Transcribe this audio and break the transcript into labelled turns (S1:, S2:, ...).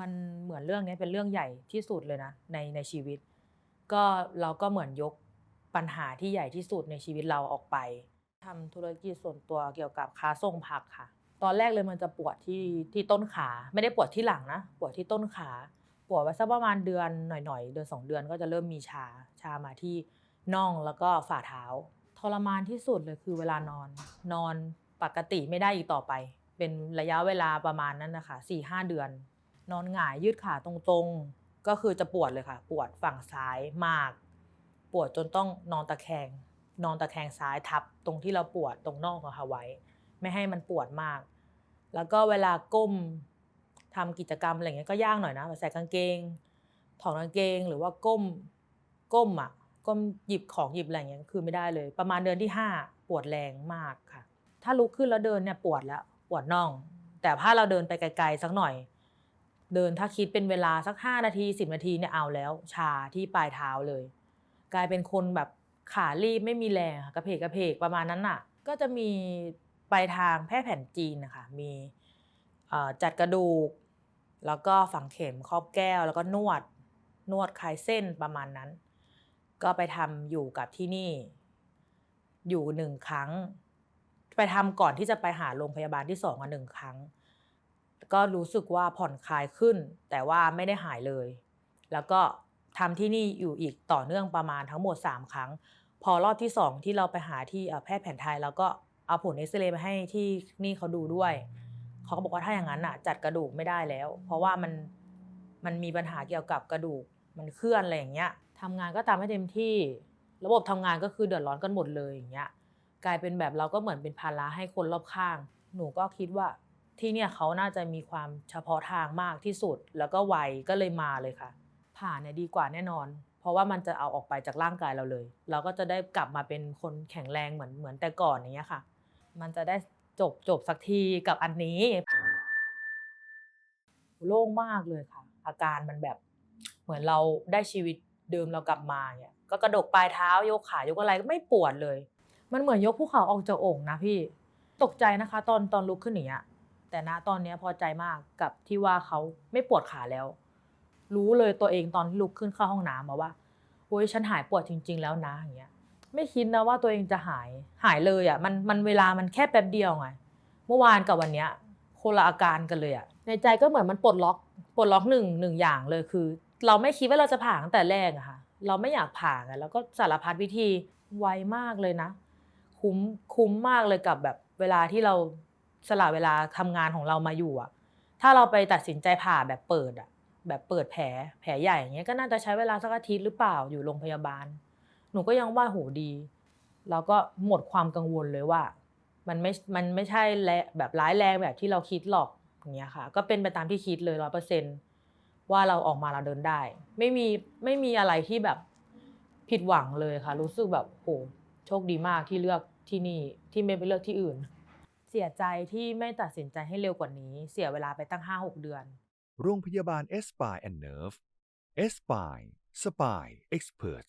S1: มันเหมือนเรื่องนี้เป็นเรื่องใหญ่ที่สุดเลยนะในในชีวิต ก็เราก็เหมือนยกปัญหาที่ใหญ่ที่สุดในชีวิตเราออกไปทำธุรกิจส่วนตัวเกี่ยวกับค้าส่งผักค่ะ ตอนแรกเลยมันจะปวดที่ที่ต้นขา ไม่ได้ปวดที่หลังนะ ปวดที่ต้นขา ปวดไว้สักประมาณเดือนหน่อยๆ เดือนสองเดือนก็จะเริ่มมีชา ชามาที่น่องแล้วก็ฝ่าเท้า ทรมานที่สุดเลยคือเวลานอน นอนปกติไม่ได้อีกต่อไป เป็นระยะเวลาประมาณนั้นนะคะสี่ห้าเดือน นอนหงายยืดขาตรงๆ ก็คือจะปวดเลยค่ะ ปวดฝั่งซ้ายมาก ปวดจนต้องนอนตะแคง นอนตะแคงซ้ายทับตรงที่เราปวดตรงน่องอะค่ะไว้ ไม่ให้มันปวดมาก แล้วก็เวลาก้มทำกิจกรรมอะไรเงี้ยก็ยากหน่อยนะใส่กางเกง ถอดกางเกงหรือว่าก้มก้มอะก้มหยิบของหยิบอะไรเงี้ยคือไม่ได้เลย ประมาณเดือนที่ห้าปวดแรงมากค่ะ ถ้าลุกขึ้นแล้วเดินเนี่ยปวดแล้วปวดน่อง แต่ถ้าเราเดินไปไกลๆสักหน่อย เดินถ้าคิดเป็นเวลาสักห้านาทีสิบนาทีเนี่ยเอาแล้ว ชาที่ปลายเท้าเลย กลายเป็นคนแบบขารีบไม่มีแรงกระเพกกระเพกประมาณนั้นน่ะ ก็จะมีไปทางแพทย์แผนจีนนะคะมีจัดกระดูก แล้วก็ฝังเข็มครอบแก้ว แล้วก็นวดนวดคลายเส้นประมาณนั้น ก็ไปทำอยู่กับที่นี่ อยู่หนึ่งครั้ง ไปทำก่อนที่จะไปหาโรงพยาบาลที่สองอะหนึ่งครั้ง ก็รู้สึกว่าผ่อนคลายขึ้น แต่ว่าไม่ได้หายเลย แล้วก็ทำที่นี่อยู่อีกต่อเนื่องประมาณทั้งหมด 3 ครั้ง พอรอบที่ 2 ที่เราไปหาที่แพทย์แผนไทยแล้วก็เอาผลเอ็กซเรย์มาให้ที่นี่เขาดูด้วย เขาก็บอกว่าถ้าอย่างนั้นอะ จัดกระดูกไม่ได้แล้ว เพราะว่ามันมันมีปัญหาเกี่ยวกับกระดูกมันเคลื่อนอะไรอย่างเงี้ยทำงานก็ตามให้เต็มที่ ระบบทำงานก็คือเดือดร้อนกันหมดเลยอย่างเงี้ย กลายเป็นแบบเราก็เหมือนเป็นภาระให้คนรอบข้าง หนูก็คิดว่า ที่เนี่ยเขาน่าจะมีความเฉพาะทางมากที่สุด แล้วก็ไวก็เลยมาเลยค่ะ ผ่าเนี่ยดีกว่าแน่นอน เพราะว่ามันจะเอาออกไปจากร่างกายเราเลย เราก็จะได้กลับมาเป็นคนแข็งแรงเหมือนเหมือนแต่ก่อนอย่างเงี้ยค่ะ มันจะได้จบจบสักทีกับอันนี้ โล่งมากเลยค่ะ อาการมันแบบเหมือนเราได้ชีวิตเดิมเรากลับมาเนี่ยก็กระดกปลายเท้ายกขายกอะไรก็ไม่ปวดเลย มันเหมือนยกภูเขาออกจากอ่งนะพี่ ตกใจนะคะ ตอนตอนลุกขึ้นอย่างเงี้ย แต่ณตอนนี้พอใจมากกับที่ว่าเขาไม่ปวดขาแล้ว รู้เลยตัวเองตอนที่ลุกขึ้นเข้าห้องน้ำมาว่าโอ้ยฉันหายปวดจริง ๆ แล้วนะอย่างเงี้ย ไม่คิดนะว่าตัวเองจะหายหายเลยอะมันมันเวลามันแค่แป๊บเดียวไงเมื่อวานกับวันเนี้ยคนละอาการกันเลยอะในใจก็เหมือนมันปลดล็อกปลดล็อกหนึ่งหนึ่งอย่างเลยคือ เราไม่คิดว่าเราจะผ่าตั้งแต่แรกอะค่ะ เราไม่อยากผ่าไงแล้วก็สารพัดวิธีไวมากเลยนะ คุ้มคุ้มมากเลยกับแบบเวลาที่เรา สละเวลาทำงานของเรามาอยู่อะถ้าเราไปตัดสินใจผ่าแบบเปิดอะแบบเปิดแผลแผลใหญ่อย่างเงี้ยก็น่าจะใช้เวลาสักอาทิตย์หรือเปล่าอยู่โรงพยาบาล หนูก็ยังว่าโหดีแล้วก็หมดความกังวลเลยว่า มันไม่มันไม่ใช่แลแบบร้ายแรงแบบที่เราคิดหรอกอย่างเงี้ยค่ะ ก็เป็นไปตามที่คิดเลยร้อยเปอร์เซ็นว่าเราออกมาเราเดินได้ ไม่มีไม่มีอะไรที่แบบผิดหวังเลยค่ะ รู้สึกแบบโหโชคดีมากที่เลือกที่นี่ที่ไม่ไปเลือกที่อื่น เสียใจที่ไม่ตัดสินใจให้เร็วกว่านี้ เสียเวลาไปตั้ง 5-6 เดือน
S2: โรงพยาบาล Espine and Nerve Espine Spine Expert